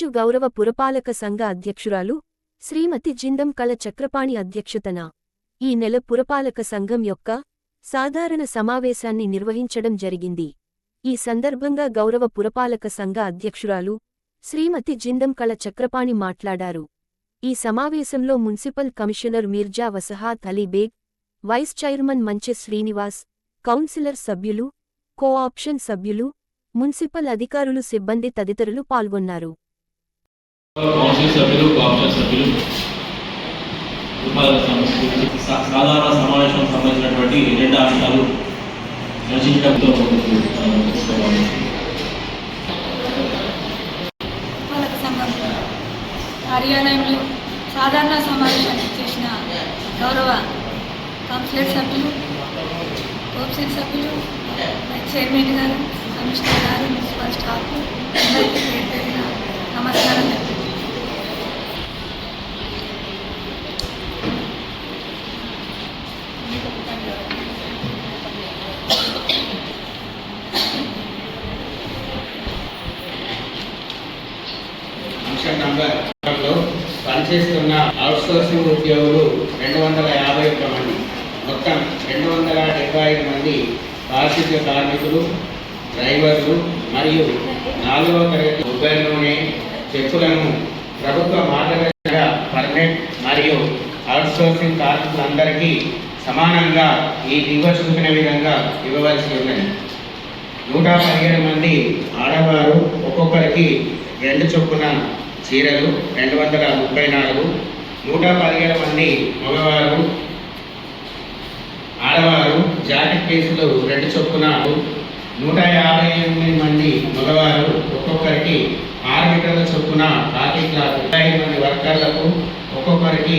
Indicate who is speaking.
Speaker 1: ఈరోజు గౌరవ పురపాలక సంఘ అధ్యక్షురాలు శ్రీమతి జిందం కళ చక్రపాణి అధ్యక్షతన ఈ నెల పురపాలక సంఘం యొక్క సాధారణ సమావేశాన్ని నిర్వహించడం జరిగింది. ఈ సందర్భంగా గౌరవ పురపాలక సంఘ అధ్యక్షురాలు శ్రీమతి జిందం కళ చక్రపాణి మాట్లాడారు. ఈ సమావేశంలో municipal commissioner Mirza Wasahat Alibeg vice chairman Manche Srinivas councillor సభ్యులు కోఆప్షన్ సభ్యులు మున్సిపల్ అధికారులు సిబ్బంది తదితరులు పాల్గొన్నారు.
Speaker 2: కౌన్సిల్ సభ్యులు కాంగ్రెస్ సభ్యులు రూపాయల సమస్య సాధారణ సమావేశం సంబంధించినటువంటి ఎజెండా అంశాలు చర్చించడంతో తీసుకోవాలి
Speaker 3: కార్యాలయంలో సాధారణ సమావేశాన్ని చేసిన గౌరవ కౌన్సిలర్ సభ్యులు కౌన్సిల్ సభ్యులు చైర్మన్ గారు కమిషనర్ గారు మున్సిపల్ స్టాఫ్
Speaker 4: అంశం నంబర్లో పనిచేస్తున్న అవుట్సోర్సింగ్ ఉద్యోగులు రెండు వందల యాభై ఒక్క మంది. మొత్తం రెండు వందల డెబ్బై ఐదు మంది పారిశుద్ధ్య కార్మికులు డ్రైవర్లు మరియు నాలుగవ తరగతి ఉబ్బర్లోనే నూనె చెక్కులను ప్రభుత్వ మార్గదర్శకంగా పర్మనెంట్ మరియు అవుట్సోర్సింగ్ కార్మికులందరికీ సమానంగా ఈ దిగువ చూపిన విధంగా ఇవ్వవలసి ఉన్నది. నూట పదిహేడు మంది ఆడవారు ఒక్కొక్కరికి రెండు చొప్పున చీరలు రెండు వందల ముప్పై నాలుగు నూట పదిహేను మంది మగవారు ఆడవారు జాకెట్ కేసులు రెండు చొప్పున నూట యాభై ఎనిమిది మంది మగవారు ఒక్కొక్కరికి ఆరు మీటర్ల చొప్పున కాకి క్లాత్. ముప్పై మంది వర్కర్లకు ఒక్కొక్కరికి